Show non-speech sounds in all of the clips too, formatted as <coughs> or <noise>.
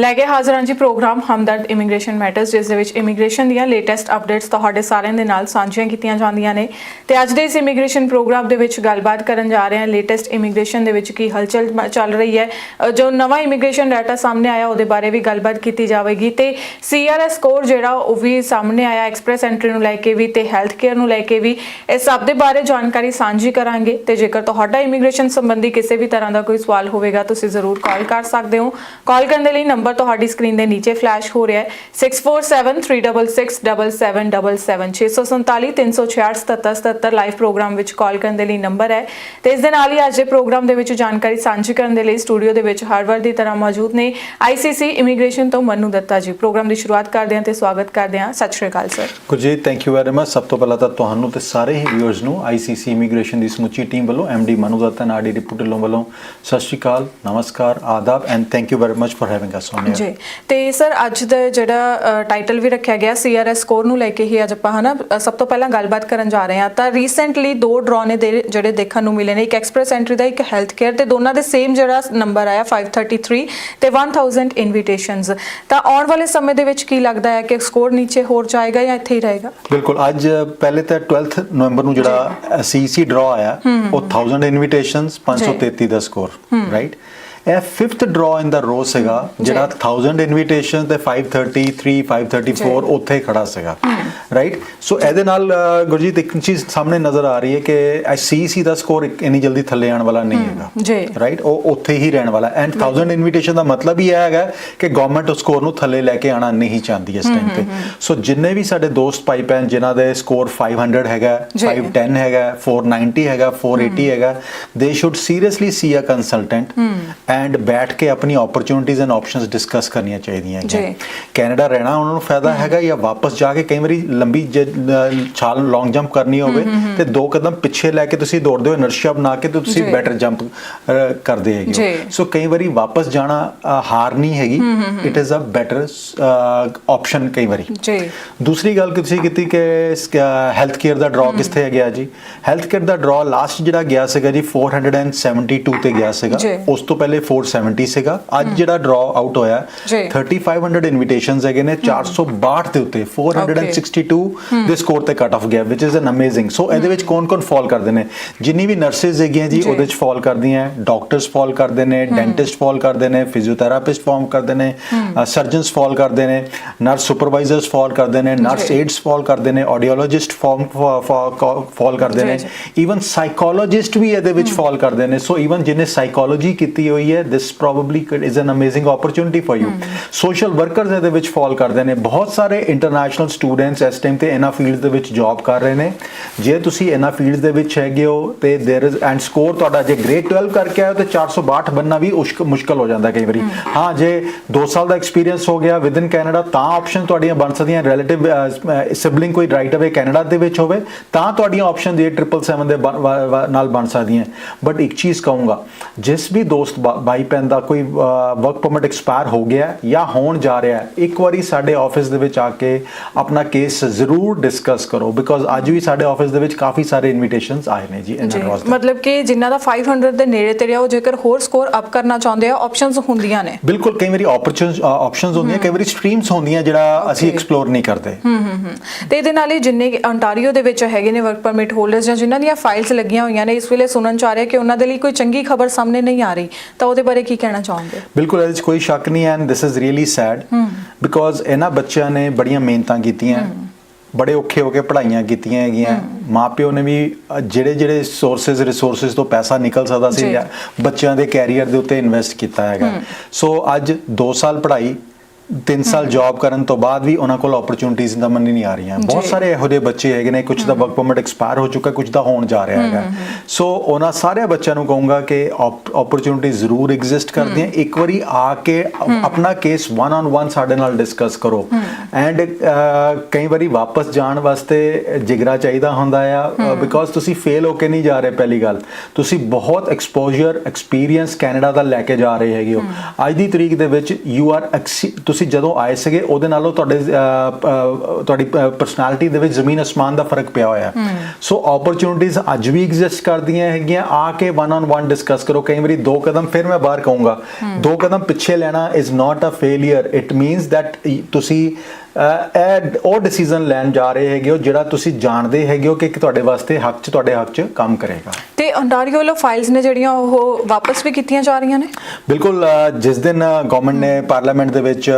ਲੈ ਕੇ ਹਾਜ਼ਰ ਹਾਂ ਜੀ ਪ੍ਰੋਗਰਾਮ ਹਮਦਰਦ ਇਮੀਗ੍ਰੇਸ਼ਨ ਮੈਟਰਸ, ਜਿਸ ਦੇ ਵਿੱਚ ਇਮੀਗ੍ਰੇਸ਼ਨ ਦੀਆਂ ਲੇਟੈਸਟ ਅਪਡੇਟਸ ਤੁਹਾਡੇ ਸਾਰਿਆਂ ਦੇ ਨਾਲ ਸਾਂਝੀਆਂ ਕੀਤੀਆਂ ਜਾਂਦੀਆਂ ਨੇ। ਤੇ ਅੱਜ ਦੇ ਇਸ ਇਮੀਗ੍ਰੇਸ਼ਨ ਪ੍ਰੋਗਰਾਮ ਦੇ ਵਿੱਚ ਗੱਲਬਾਤ ਕਰਨ ਜਾ ਰਹੇ ਹਾਂ ਲੇਟੈਸਟ ਇਮੀਗ੍ਰੇਸ਼ਨ ਦੇ ਵਿੱਚ ਕੀ ਹਲਚਲ ਮ- ਚੱਲ ਰਹੀ ਹੈ। ਜੋ ਨਵਾਂ ਇਮੀਗ੍ਰੇਸ਼ਨ ਡਾਟਾ ਸਾਹਮਣੇ ਆਇਆ ਉਹਦੇ ਬਾਰੇ ਵੀ ਗੱਲਬਾਤ ਕੀਤੀ ਜਾਵੇਗੀ। ਤੇ ਸੀਆਰਐਸ ਸਕੋਰ ਜਿਹੜਾ ਉਹ ਵੀ ਸਾਹਮਣੇ ਆਇਆ ਐਕਸਪ੍ਰੈਸ ਐਂਟਰੀ ਨੂੰ ਲੈ ਕੇ ਵੀ ਤੇ ਹੈਲਥ ਕੇਅਰ ਨੂੰ ਲੈ ਕੇ ਵੀ। ਇਸ ਸਭ ਦੇ ਬਾਰੇ ਜਾਣਕਾਰੀ ਸਾਂਝੀ ਕਰਾਂਗੇ। ਤੇ ਜੇਕਰ ਤੁਹਾਡਾ ਇਮੀਗ੍ਰੇਸ਼ਨ ਸੰਬੰਧੀ ਕਿਸੇ ਵੀ ਤਰ੍ਹਾਂ ਦਾ ਕੋਈ ਸਵਾਲ ਹੋਵੇਗਾ, ਤੁਸੀਂ ਜ਼ਰੂਰ ਕਾਲ ਕਰ ਸਕਦੇ ਹੋ। ਕਾਲ ਕਰਨ ਦੇ ਲਈ ਨੰਬਰ ਤੁਹਾਡੀ ਸਕਰੀਨ ਦੇ ਨੀਚੇ ਫਲੈਸ਼ ਹੋ ਰਿਹਾ ਹੈ 6473667777 ਲਾਈਵ ਪ੍ਰੋਗਰਾਮ ਵਿੱਚ ਕਾਲ ਕਰਨ ਦੇ ਲਈ ਨੰਬਰ ਹੈ ਤੇ ਇਸ ਦੇ ਨਾਲ ਹੀ ਅੱਜ ਦੇ ਪ੍ਰੋਗਰਾਮ ਦੇ ਵਿੱਚ ਜਾਣਕਾਰੀ ਸਾਂਝੀ ਕਰਨ ਦੇ ਲਈ ਸਟੂਡੀਓ ਦੇ ਵਿੱਚ ਹਰ ਵਾਰ ਦੀ ਤਰ੍ਹਾਂ ਮੌਜੂਦ ਨੇ ਆਈਸੀਸੀ ਇਮੀਗ੍ਰੇਸ਼ਨ ਤੋਂ ਮਨੂ ਦੱਤਾ ਜੀ ਪ੍ਰੋਗਰਾਮ ਦੀ ਸ਼ੁਰੂਆਤ ਕਰਦੇ ਹਾਂ ਤੇ ਸਵਾਗਤ ਕਰਦੇ ਹਾਂ ਸਤਿ ਸ਼੍ਰੀ ਅਕਾਲ sir Gurjeet thank you very much ਸਭ ਤੋਂ ਪਹਿਲਾਂ ਤਾਂ ਤੁਹਾਨੂੰ ਤੇ ਸਾਰੇ ਹੀ ਵਿਊਅਰਸ ਨੂੰ ਆਈਸੀਸੀ ਇਮੀਗ੍ਰੇਸ਼ਨ ਦੀ ਸਮੁੱਚੀ ਟੀਮ ਵੱਲੋਂ ਐਮਡੀ ਮਨੂ ਦੱਤਾ ਨਾਡੀ ਰਿਪੋਰਟ ਵੱਲੋਂ ਸਤਿ ਸ਼੍ਰੀ ਅਕਾਲ ਨਮਸਕਾਰ ਆਦਾਬ and thank you very much for having us on ਜੀ। ਤੇ ਸਰ ਅੱਜ ਦਾ ਜਿਹੜਾ ਟਾਈਟਲ ਵੀ ਰੱਖਿਆ ਗਿਆ ਸੀਆਰਐਸ ਸਕੋਰ ਨੂੰ ਲੈ ਕੇ ਹੀ ਅੱਜ ਆਪਾਂ ਹਨਾ ਸਭ ਤੋਂ ਪਹਿਲਾਂ ਗੱਲਬਾਤ ਕਰਨ ਜਾ ਰਹੇ ਹਾਂ। ਤਾਂ ਰੀਸੈਂਟਲੀ ਦੋ ਡਰਾ ਨੇ ਜਿਹੜੇ ਦੇਖਣ ਨੂੰ ਮਿਲੇ ਨੇ ਇੱਕ ਐਕਸਪ੍ਰੈਸ ਐਂਟਰੀ ਦਾ ਇੱਕ ਹੈਲਥ ਕੇਅਰ ਤੇ ਦੋਨਾਂ ਦੇ ਸੇਮ ਜਿਹੜਾ ਨੰਬਰ ਆਇਆ 533 ਤੇ 1000 ਇਨਵੀਟੇਸ਼ਨਸ ਤਾਂ ਆਉਣ ਵਾਲੇ ਸਮੇਂ ਦੇ ਵਿੱਚ ਕੀ ਲੱਗਦਾ ਹੈ ਕਿ ਸਕੋਰ ਨੀਚੇ ਹੋਰ ਜਾਏਗਾ ਜਾਂ ਇੱਥੇ ਹੀ ਰਹੇਗਾ? ਬਿਲਕੁਲ ਅੱਜ ਪਹਿਲੇ ਤਾਂ 12th ਨਵੰਬਰ ਨੂੰ ਜਿਹੜਾ ਸੀਸੀ ਡਰਾ ਆਇਆ ਉਹ 1000 ਇਨਵੀਟੇਸ਼ਨਸ 533 ਦਾ ਸਕੋਰ ਰਾਈਟ ਇਹ 5th ਡਰਾ ਇਨ ਦਾ ਰੋ ਸੀਗਾ ਜਿਹੜਾ 1000 ਇਨਵੀਟੇਸ਼ਨ ਤੇ 533 534 ਉੱਥੇ ਖੜਾ ਸੀਗਾ ਰਾਈਟ ਸੋ ਇਹਦੇ ਨਾਲ ਗੁਰਜੀਤ ਇੱਕ ਚੀਜ਼ ਸਾਹਮਣੇ ਨਜ਼ਰ ਆ ਰਹੀ ਹੈ ਕਿ ਸੀਸੀ ਦਾ ਸਕੋਰ ਇੰਨੀ ਜਲਦੀ ਥੱਲੇ ਆਉਣ ਵਾਲਾ ਨਹੀਂ ਹੈਗਾ ਜੀ। ਰਾਈਟ ਉਹ ਉੱਥੇ ਹੀ ਰਹਿਣ ਵਾਲਾ। ਐਂਡ 1000 ਇਨਵੀਟੇਸ਼ਨ ਦਾ ਮਤਲਬ ਹੀ ਇਹ ਹੈਗਾ ਕਿ ਗਵਰਨਮੈਂਟ ਉਸ ਸਕੋਰ ਨੂੰ ਥੱਲੇ ਲੈ ਕੇ ਆਣਾ ਨਹੀਂ ਚਾਹੁੰਦੀ ਇਸ ਟਾਈਮ ਤੇ। ਸੋ ਜਿੰਨੇ ਵੀ ਸਾਡੇ ਦੋਸਤ ਭਾਈ ਭੈਣ ਜਿਨ੍ਹਾਂ ਦੇ ਸਕੋਰ 500 ਹੈਗਾ ਜੀ। 510 ਹੈਗਾ 490 ਹੈਗਾ 480 ਹੈਗਾ they should seriously see a consultant and ਬੈਠ ਕੇ ਆਪਣੀ ਓਪਰਚ्युनिटीज ਐਂਡ ਆਪਸ਼ਨਸ ਡਿਸਕਸ ਕਰਨੀਆਂ ਚਾਹੀਦੀਆਂ ਹੈ ਕੈਨੇਡਾ ਰਹਿਣਾ ਉਹਨਾਂ ਨੂੰ ਫਾਇਦਾ ਹੈਗਾ ਜਾਂ ਵਾਪਸ ਜਾ ਕੇ ਕਈ ਵਾਰੀ ਲੰਬੀ ਛਾਲ ਲੌਂਗ ਜੰਪ ਕਰਨੀ ਹੋਵੇ ਤੇ ਦੋ ਕਦਮ ਪਿੱਛੇ ਲੈ ਕੇ ਤੁਸੀਂ ਦੌੜਦੇ ਹੋ ਇਨਰਸ਼ੀਆ ਬਣਾ ਕੇ ਤੇ ਤੁਸੀਂ ਬੈਟਰ ਜੰਪ ਕਰਦੇ ਹੈਗੇ ਸੋ ਕਈ ਵਾਰੀ ਵਾਪਸ ਜਾਣਾ ਹਾਰ ਨਹੀਂ ਹੈਗੀ। It is a better option ਕਈ ਵਾਰੀ। ਜੀ। ਦੂਸਰੀ ਗੱਲ ਕਿ ਤੁਸੀਂ ਕੀਤੀ ਕਿ ਹੈਲਥ ਕੇਅਰ ਦਾ ਡਰਾ ਕਿੱਥੇ ਗਿਆ ਜੀ? ਹੈਲਥ ਕੇਅਰ ਦਾ ਡਰਾ ਲਾਸਟ ਜਿਹੜਾ ਗਿਆ ਸੀਗਾ ਜੀ 472 ਤੇ ਗਿਆ ਸੀਗਾ। ਉਸ ਤੋਂ ਪਹਿਲੇ 470 ਸੀਗਾ। ਅੱਜ ਜਿਹੜਾ ਡਰਾ ਆਊਟ ਹੋਇਆ ਜੀ। 3500 ਇਨਵੀਟੇਸ਼ਨਸ ਹੈਗੇ ਨੇ 462 ਦੇ ਉੱਤੇ 462 ਦੇ ਸਕੋਰ ਤੇ ਕੱਟ ਆਫ ਗਿਆ ਵਿਚ ਇਜ਼ ਐਨ ਅਮੇਜ਼ਿੰਗ ਸੋ ਇਹਦੇ ਵਿੱਚ ਕੌਣ-ਕੌਣ ਫਾਲ ਕਰਦੇ ਨੇ? ਜਿੰਨੀ ਵੀ ਨਰਸਿਸ ਹੈਗੀਆਂ ਜੀ। ਉਹਦੇ ਚ ਫਾਲ ਕਰਦੀਆਂ ਡਾਕਟਰਸ ਫਾਲ ਕਰਦੇ ਨੇ ਡੈਂਟਿਸਟ ਫਾਲ ਕਰਦੇ ਨੇ ਫਿਜ਼ੀਓਥੈਰੇਪਿਸਟ ਫਾਰਮ ਕਰਦੇ ਨੇ ਸਰਜਨਸ ਫਾਲ ਕਰਦੇ ਨੇ ਨਰਸ ਸੁਪਰਵਾਈਜ਼ਰਸ ਫਾਲ ਕਰਦੇ ਨੇ ਨਰਸ। ਏਡਸ ਫਾਲ ਕਰਦੇ ਨੇ ਆਡੀਓਲੋਜਿਸਟ ਫਾਰਮ ਫਾਲ ਕਰਦੇ ਨੇ। ਈਵਨ ਸਾਈਕੋਲੋਜਿਸਟ ਵੀ ਇਹਦੇ ਵਿੱਚ ਫਾਲ ਕਰਦੇ ਨੇ। ਸੋ ਈਵਨ ਜਿਹਨੇ ਸਾਈਕੋਲੋਜੀ ਕੀਤੀ ਹੋਈ ਹੈ ਹੈ this probably could is an amazing opportunity for you social workers ਇਹਦੇ ਵਿੱਚ ਫਾਲ ਕਰਦੇ ਨੇ ਬਹੁਤ ਸਾਰੇ ਇੰਟਰਨੈਸ਼ਨਲ ਸਟੂਡੈਂਟਸ ਇਸ ਟਾਈਮ ਤੇ ਇਹਨਾਂ ਫੀਲਡਸ ਦੇ ਵਿੱਚ ਜੌਬ ਕਰ ਰਹੇ ਨੇ ਜੇ ਤੁਸੀਂ ਇਹਨਾਂ ਫੀਲਡਸ ਦੇ ਵਿੱਚ ਹੈਗੇ ਹੋ ਤੇ देयर ਇਜ਼ ਐਂਡ ਸਕੋਰ ਤੁਹਾਡਾ ਜੇ ਗ੍ਰੇਡ 12 ਕਰਕੇ ਆਇਓ ਤੇ 462 ਬੰਨਾ ਵੀ ਮੁਸ਼ਕਲ ਹੋ ਜਾਂਦਾ ਕਈ ਵਾਰੀ ਹਾਂ ਜੇ 2 ਸਾਲ ਦਾ ਐਕਸਪੀਰੀਅੰਸ ਹੋ ਗਿਆ ਵਿਦ ਇਨ ਕੈਨੇਡਾ ਤਾਂ ਆਪਸ਼ਨ ਤੁਹਾਡੀਆਂ ਬਣ ਸਕਦੀਆਂ ਰਿਲੇਟਿਵ ਸਿਬਲਿੰਗ ਕੋਈ ਰਾਈਟ ਅਵੇ ਕੈਨੇਡਾ ਦੇ ਵਿੱਚ ਹੋਵੇ ਤਾਂ ਤੁਹਾਡੀਆਂ ਆਪਸ਼ਨ ਜੇ 777 ਦੇ ਨਾਲ ਬਣ ਸਕਦੀਆਂ ਬਟ ਇੱਕ ਚੀਜ਼ ਕਹੂੰਗਾ ਜਿਸ ਵੀ ਦੋਸਤ ਬਾ- ਭਾਈ ਭੈਣ ਦਾ ਕੋਈ ਵਰਕ ਪਰਮਿਟ ਐਕਸਪਾਇਰ ਹੋ ਗਿਆ ਜਾਂ ਹੋਣ ਜਾ ਰਿਹਾ ਹੈ ਇੱਕ ਵਾਰੀ ਸਾਡੇ ਆਫਿਸ ਦੇ ਵਿੱਚ ਆ ਕੇ ਆਪਣਾ ਕੇਸ ਜ਼ਰੂਰ ਡਿਸਕਸ ਕਰੋ ਬਿਕੋਜ਼ ਅੱਜ ਵੀ ਸਾਡੇ ਆਫਿਸ ਦੇ ਵਿੱਚ ਕਾਫੀ ਸਾਰੇ ਇਨਵੀਟੇਸ਼ਨਸ ਆਏ ਨੇ ਜੀ ਜੀ ਇਹਨਾਂ ਰੋਜ਼ ਮਤਲਬ ਕਿ ਜਿਨ੍ਹਾਂ ਦਾ 500 ਦੇ ਨੇੜੇ ਤੇੜੇ ਆ ਉਹ ਜੇਕਰ ਹੋਰ ਸਕੋਰ ਅਪ ਕਰਨਾ ਚਾਹੁੰਦੇ ਆ ਆਪਸ਼ਨਸ ਹੁੰਦੀਆਂ ਨੇ। ਬਿਲਕੁਲ ਕਈ ਵਾਰੀ ਆਪਸ਼ਨਸ ਹੁੰਦੀਆਂ ਕਈ ਵਾਰੀ ਸਟਰੀਮਸ ਹੁੰਦੀਆਂ ਜਿਹੜਾ ਅਸੀਂ. ਐਕਸਪਲੋਰ ਨਹੀਂ ਕਰਦੇ। ਹੂੰ ਹੂੰ ਹੂੰ। ਤੇ ਇਹਦੇ ਨਾਲ ਹੀ ਜਿੰਨੇ ਅੰਟਾਰੀਓ ਦੇ ਵਿੱਚ ਹੈਗੇ ਨੇ ਵਰਕ ਪਰਮਿਟ ਹੋਲਡਰਸ ਜਾਂ ਜਿਨ੍ਹਾਂ ਦੀਆਂ ਫਾਈਲਸ ਲੱਗੀਆਂ ਹੋਈਆਂ ਨੇ ਇਸ ਵੇਲੇ ਸੁਣਨ ਚ ਆ ਰਿਹਾ ਕਿ ਉਹਨਾਂ ਦੇ ਲਈ ਕੋਈ ਚੰਗੀ ਖਬਰ ਸਾਹਮਣੇ ਨਹੀਂ ਆ ਰਹੀ। ਤਾਂ ਉਹਦੇ ਬਾਰੇ ਕੀ ਕਹਿਣਾ ਚਾਹੋਗੇ? ਬਿਲਕੁਲ ਇਹਦੇ ਵਿੱਚ ਕੋਈ ਸ਼ੱਕ ਨਹੀਂ and this is really sad because ਇਹਨਾਂ ਬੱਚਿਆਂ ਨੇ ਬੜੀਆਂ ਮਿਹਨਤਾਂ ਕੀਤੀਆਂ ਬੜੇ ਔਖੇ ਹੋ ਕੇ ਪੜ੍ਹਾਈਆਂ ਕੀਤੀਆਂ ਹੈਗੀਆਂ। ਮਾਪਿਓ ਨੇ ਵੀ ਜਿਹੜੇ ਜਿਹੜੇ ਸੋਰਸਸ ਰਿਸੋਰਸਸ ਤੋਂ ਪੈਸਾ ਨਿਕਲ ਸਕਦਾ ਸੀ ਬੱਚਿਆਂ ਦੇ ਕੈਰੀਅਰ ਦੇ ਉੱਤੇ ਇਨਵੈਸਟ ਕੀਤਾ ਹੈਗਾ। ਸੋ ਅੱਜ 2 ਸਾਲ ਪੜ੍ਹਾਈ ਤਿੰਨ ਸਾਲ ਜੌਬ ਕਰਨ ਤੋਂ ਬਾਅਦ ਵੀ ਉਹਨਾਂ ਕੋਲ ਓਪਰਚੁਨਿਟੀਜ਼ ਦਾ ਮੰਨੀ ਨਹੀਂ ਆ ਰਹੀਆਂ। ਬਹੁਤ ਸਾਰੇ ਇਹੋ ਜਿਹੇ ਬੱਚੇ ਹੈਗੇ ਨੇ ਕੁਝ ਦਾ ਵਰਕ ਪਰਮਿਟ ਐਕਸਪਾਇਰ ਹੋ ਚੁੱਕਾ ਕੁਝ ਦਾ ਹੋਣ ਜਾ ਰਿਹਾ ਹੈਗਾ। ਸੋ ਉਹਨਾਂ ਸਾਰੇ ਬੱਚਿਆਂ ਨੂੰ ਕਹੂੰਗਾ ਕਿ ਓਪਰਚੁਨਿਟੀ ਜ਼ਰੂਰ ਐਗਜ਼ਿਸਟ ਕਰਦੀਆਂ ਇੱਕ ਵਾਰੀ ਆ ਕੇ ਆਪਣਾ ਕੇਸ ਵਨ ਔਨ ਵਨ ਸਾਡੇ ਨਾਲ ਡਿਸਕਸ ਕਰੋ। ਐਂਡ ਕਈ ਵਾਰੀ ਵਾਪਸ ਜਾਣ ਵਾਸਤੇ ਜਿਗਰਾ ਚਾਹੀਦਾ ਹੁੰਦਾ ਆ ਬਿਕੋਜ਼ ਤੁਸੀਂ ਫੇਲ ਹੋ ਕੇ ਨਹੀਂ ਜਾ ਰਹੇ ਪਹਿਲੀ ਗੱਲ। ਤੁਸੀਂ ਬਹੁਤ ਐਕਸਪੋਜ਼ਰ ਐਕਸਪੀਰੀਅੰਸ ਕੈਨੇਡਾ ਦਾ ਲੈ ਕੇ ਜਾ ਰਹੇ ਹੈਗੇ ਹੋ। ਅੱਜ ਦੀ ਤਰੀਕ ਦੇ ਵਿੱਚ ਯੂ ਆਰ ਤੁਸੀਂ ਜਦੋਂ ਆਏ ਸੀਗੇ ਉਹਦੇ ਨਾਲੋਂ ਤੁਹਾਡੇ ਤੁਹਾਡੀ ਪਰਸਨੈਲਿਟੀ ਦੇ ਵਿੱਚ ਜ਼ਮੀਨ ਅਸਮਾਨ ਦਾ ਫ਼ਰਕ ਪਿਆ ਹੋਇਆ। ਸੋ ਓਪਰਚ्युनिटीज ਅੱਜ ਵੀ ਐਗਜ਼ਿਸਟ ਕਰਦੀਆਂ ਹੈਗੀਆਂ। ਆ ਕੇ ਵਨ ਔਨ ਵਨ ਡਿਸਕਸ ਕਰੋ। ਕਈ ਵਾਰੀ ਦੋ ਕਦਮ ਫਿਰ ਮੈਂ ਬਾਹਰ ਕਹੂੰਗਾ। ਦੋ ਕਦਮ ਪਿੱਛੇ ਲੈਣਾ is not a failure it means that ਤੁਸੀਂ ਇਹ ਉਹ ਡਿਸੀਜਨ ਲੈਣ ਜਾ ਰਹੇ ਹੈਗੇ ਹੋ ਜਿਹੜਾ ਤੁਸੀਂ ਜਾਣਦੇ ਹੈਗੇ ਹੋ ਕਿ ਤੁਹਾਡੇ ਵਾਸਤੇ ਹੱਕ 'ਚ ਤੁਹਾਡੇ ਹੱਕ 'ਚ ਕੰਮ ਕਰੇਗਾ। ਤੇ ontario ਵੱਲੋਂ ਫਾਈਲਸ ਨੇ ਜਿਹੜੀਆਂ ਉਹ ਵਾਪਸ ਵੀ ਕੀਤੀਆਂ ਜਾ ਰਹੀਆਂ ਨੇ? ਬਿਲਕੁਲ ਜਿਸ ਦਿਨ ਗਵਰਨਮੈਂਟ ਨੇ ਪਾਰਲੀਮੈਂਟ ਦੇ ਵਿੱਚ